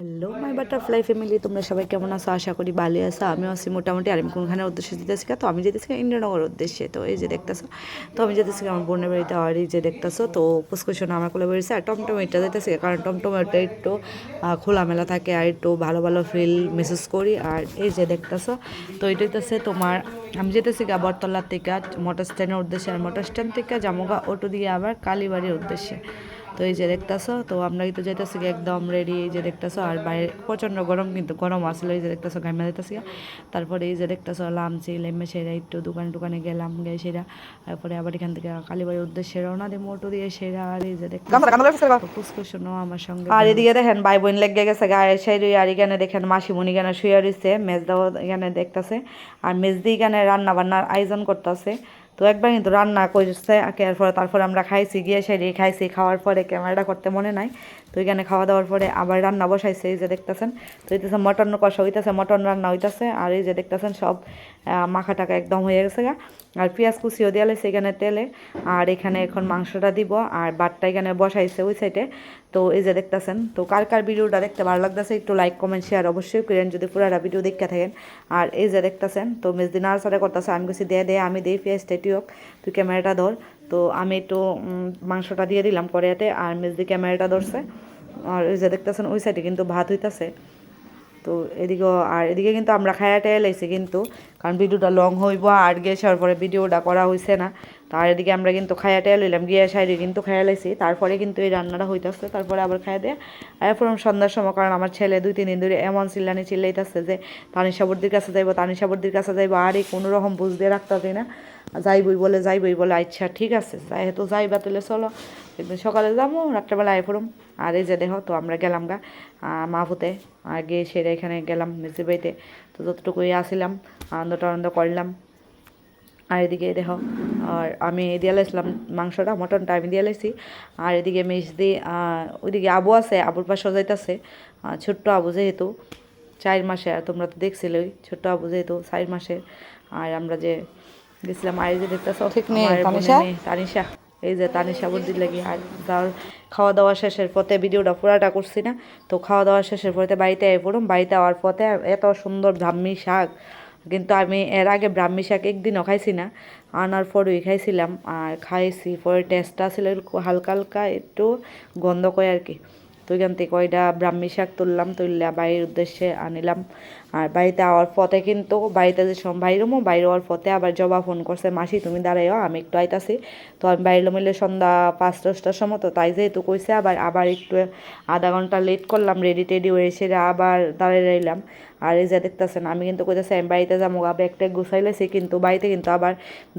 Hello my butterfly family তোমরা সবাই কেমন আছো? আশা করি ভালো আছো। আমিও আছি মোটামুটি। আর আমি কোনখানে উদ্দেশ্যে যেতেছি তো আমি যেতেছি ইন্দ্রনগর উদ্দেশ্যে। তো এই যে দেখতেছো, তো আমি যেতেছি আমার বোনের বাড়িতে। আর এই যে দেখতেছো, তো পুষ্কুশন আমার কোলে বেরিয়েছে আর টমটম এটা যেতেছি কারণ টমটমেটা একটু খোলামেলা থাকে আর একটু ভালো ভালো ফিল মেসেজ করি। আর এই যে দেখতেছো, তো এটা হইতেছে তোমার, আমি যেতেছি গা বটতলার থেকে মোটর স্ট্যান্ডের উদ্দেশ্যে। আর মোটর স্ট্যান্ড থেকে জামুগা অটো দিয়ে আবার কালীবাড়ির উদ্দেশ্যে। তো এই যে দেখতেছো তো আমরা কিন্তু যেতেছি একদম রেডি এই যে দেখতেছো আর বাইরে প্রচণ্ড গরম কিন্তু গরম আসলে এই যে দেখতেছো ঘামে যেতেছি তারপরে এই যে দেখতেছো লামছি লেমে সেরা একটু দোকানে দোকানে গেলাম গিয়ে সেরা। তারপরে আবার এখান থেকে কালীবাড়ির উদ্দেশ্যে রওনা দিয়ে মোটো দিয়ে সেরা আর এই যে দেখতেছো পুষ্কুশনও আমার সঙ্গে। আর এদিকে দেখেন ভাই বোন লেগে গেছে গায়ে সেই আর এখানে দেখেন মাসিমণি কেন শুয়ে রয়েছে মেজদাও এখানে দেখতেছে। আর মেজদি এখানে রান্না বান্নার আয়োজন করতেছে। তো একবার কিন্তু রান্না করছে এরপরে তারপরে আমরা খাইছি, গিয়ে সেরি খাইছি, খাওয়ার পরে ক্যামেরাটা করতে মনে নাই। তো এখানে খাওয়া দাওয়ার পরে আবার রান্না বসাইছে, এই যে দেখতেছেন। তো হইতেছে মটন কষা হইতেছে, মটন রান্না হইতেছে, আর এই যে দেখতেছেন সব মাখা টাকা একদম হয়ে গেছে গা। আর পেঁয়াজ কুচিও দিয়ে লাইছে এখানে তেলে। আর এখানে এখন মাংসটা দিব, আর বাটটা এখানে বসাইছে ওই সাইডে তো এই যে দেখতেছেন, তো কার কার ভিডিওটা দেখতে ভালো লাগতেছে একটু লাইক কমেন্ট শেয়ার অবশ্যই করেন যদি পুরাটা ভিডিও দেখতে থাকেন। আর এই যে দেখতেছেন, তো মেজদিন নাড়াচাড়া করতেছে, আমি কিছু দিয়ে দে, আমি দিই পেঁয়াজটা টিওক তুই ক্যামেরাটা ধর। তো আমি একটু মাংসটা দিয়ে দিলাম কড়াইতে, আর মেজদি ক্যামেরাটা ধরছে। আর এই যে দেখতেছেন, ওই সাইডে কিন্তু ভাত হইতাছে। তো এদিকেও, আর এদিকে কিন্তু আমরা খায়াটা এলাইছি কিন্তু, কারণ ভিডিওটা লং হইব, আর আসার পরে ভিডিওটা করা হয়েছে না। তার এদিকে আমরা কিন্তু খায়াটা লইলাম, গিয়ে সাইডে কিন্তু খায়া লাইছি। তারপরে কিন্তু এই রান্নাটা হইতাছে, তারপরে আবার খাইয়া দিয়ে। এরপর সন্ধ্যার সময়, কারণ আমার ছেলে দুই, তিন দিন ধরে এমন চিল্লানি চিল্লাইতেছে যে তানিশা বর্দির কাছে যাইবো তানিশা বর্দির কাছে যাইবো, আর এই কোনো রকম বুঝ দিয়ে রাখতেছি না। যাইবই বলে যাইবই বলে আচ্ছা ঠিক আছে যাই তো যাইবা তাহলে চলো। একদিন সকালে যাব রাত্রেবেলা আয় পড়ুম আর এই যে দেখো তো আমরা গেলাম গা মাহফুতে। আর গিয়ে সেরে এখানে গেলাম মেসির বাড়িতে। তো যতটুকুই আসিলাম আনন্দ টানন্দ করলাম। আর এদিকে দেখো আর আমি দিয়ে লাইছিলাম মাংসটা মটনটা আমি দিয়ে লাইছি আর এদিকে মেষ দিয়ে ওইদিকে আবু আছে আবুর পাশে যাইতেছে। ছোট্ট আবু যেহেতু চার মাসে আর তোমরা তো দেখছিলই ছোট্ট আবু যেহেতু চার মাসের আর আমরা যে গেছিলাম আর যে দেখতেছ তানিশা? এই যে তানিশা বর্দির লাগি আর যাওয়ার খাওয়া দাওয়া শেষের পথে ভিডিওটা পুরাটা করছি না তো খাওয়া দাওয়া শেষের পথে বাড়িতে পড়ুম। বাড়িতে আওয়ার পথে এত সুন্দর ব্রাহ্মী শাক কিন্তু আমি এর আগে ব্রাহ্মী শাক একদিনও খাইছি না। আনার পরই খাইছিলাম, আর খাইছি, পরে টেস্টটা ছিল হালকা হালকা, একটু গন্ধ করে আর কি। তো এখান থেকে কয়টা ব্রাহ্মী শাক তুললাম, তুললা বাড়ির উদ্দেশ্যে আনিলাম। আর বাড়িতে আওয়ার পথে কিন্তু বাড়িতে যে সময় বাইরমো বাইরে হওয়ার পথে আবার জবা ফোন করছে, মাসি, তুমি দাঁড়াইও, আমি একটু আইতাছি। তো আমি বাইরে মিলে সন্ধ্যা পাঁচ দশটার সময় তো তাই যেহেতু কইছে, আবার আবার একটু আধা ঘণ্টা লেট করলাম রেডি টেডি হয়ে সেরে আবার দাঁড়িয়ে রইলাম। আর এই যে দেখতেছেন, আমি কিন্তু কইতেছি, আমি বাড়িতে যাব, গা ব্যাগটা গুছাই লেছি কিন্তু বাড়িতে কিন্তু আবার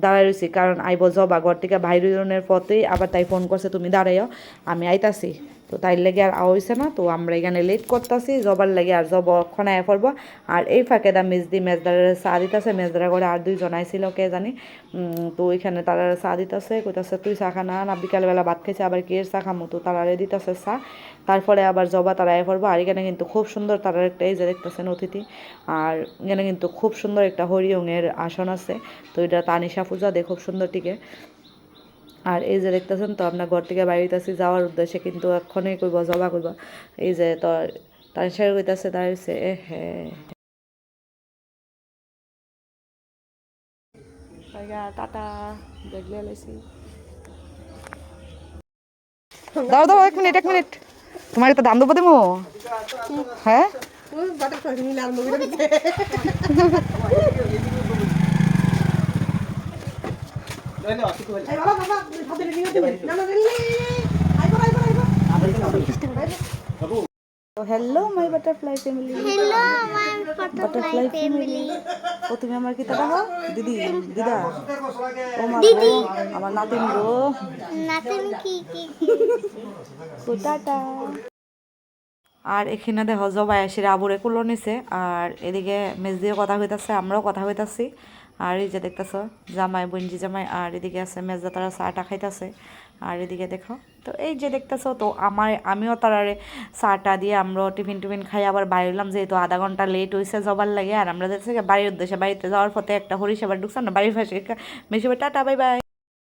দাঁড়াই রয়েছি কারণ আইব জবা, ঘর থেকে বাইরের পথেই আবার তাই ফোন করছে, তুমি দাঁড়াইও, আমি আইতাছি। তো তাই লেগে আর আওয়াইছে না। তো আমরা এখানে লেট করতেছি, জবার লাগে আর জব খনায় পড়ব। আর এই ফাঁকে দা মেজ মেজদি মেজদারের চা দিতেছে, মেজদারা করে আর দুইজন আইছিল, কে জানি। তো ওইখানে তারা চা দিতেছে, কইতাছে, তুই চা খা না না, বিকালবেলা ভাত খাইছে, আবার কে চা খামো? তো তারারে দিতেছে চা। তারপরে আবার জবা তারা এ পড়ব। আর এখানে কিন্তু খুব সুন্দর তারার একটা এই যে দেখতেছেন অতিথি। আর এখানে কিন্তু খুব সুন্দর একটা হরিয়ংয়ের আসন আছে। তো এটা তানিশা পূজা দিয়ে খুব সুন্দর টিকে। আর এই যে দেখতেছেন তো আপনার ঘর থেকে বাইরে আসি যাওয়ার উদ্দেশ্যে কিন্তু এক্ষণই করব জবা করব এই যে তো তার সাথে কইতাছে তার হচ্ছে এ হ্যাঁ টাটা দেখলে লাইছি। দাও দাও এক মিনিট এক মিনিট। তোমার একটা দাম দেবো দেবো? হ্যাঁ? Hello my butterfly family hello আমার বাটারফ্লাই ফ্যামিলি ও তুমি আমার কি দাদা হো দিদি দিদা। ও মা গো, আমার নাতিন গো। নাতিন কি কি? তো টাটা। আর এখানে দেখো জবাই আসি আবুরে কুলো নিছে। আর এদিকে মেজ দিয়ে কথা হইতাছে আমরাও কথা হইতাছি আর এই যে দেখতেছ, জামাই বঞ্জি জামাই, আর এদিকে আছে মেজদা, তারা চাটা খাইতেছে। আর এদিকে দেখো, তো এই যে দেখতেছ, তো আমার, আমিও তারারে চাটা দিয়ে আমরাও টিফিন টিফিন খাই, আবার বাইরলাম যেহেতু আধা ঘণ্টা লেট হয়েছে যাবার লাগে, আর আমরা যাচ্ছি বাড়ির উদ্দেশ্যে, বাড়িতে যাওয়ার পথে একটা হরিষাবার ঢুকছে না বাড়ির পাশে মেশিবে টাটা, বাই বাই।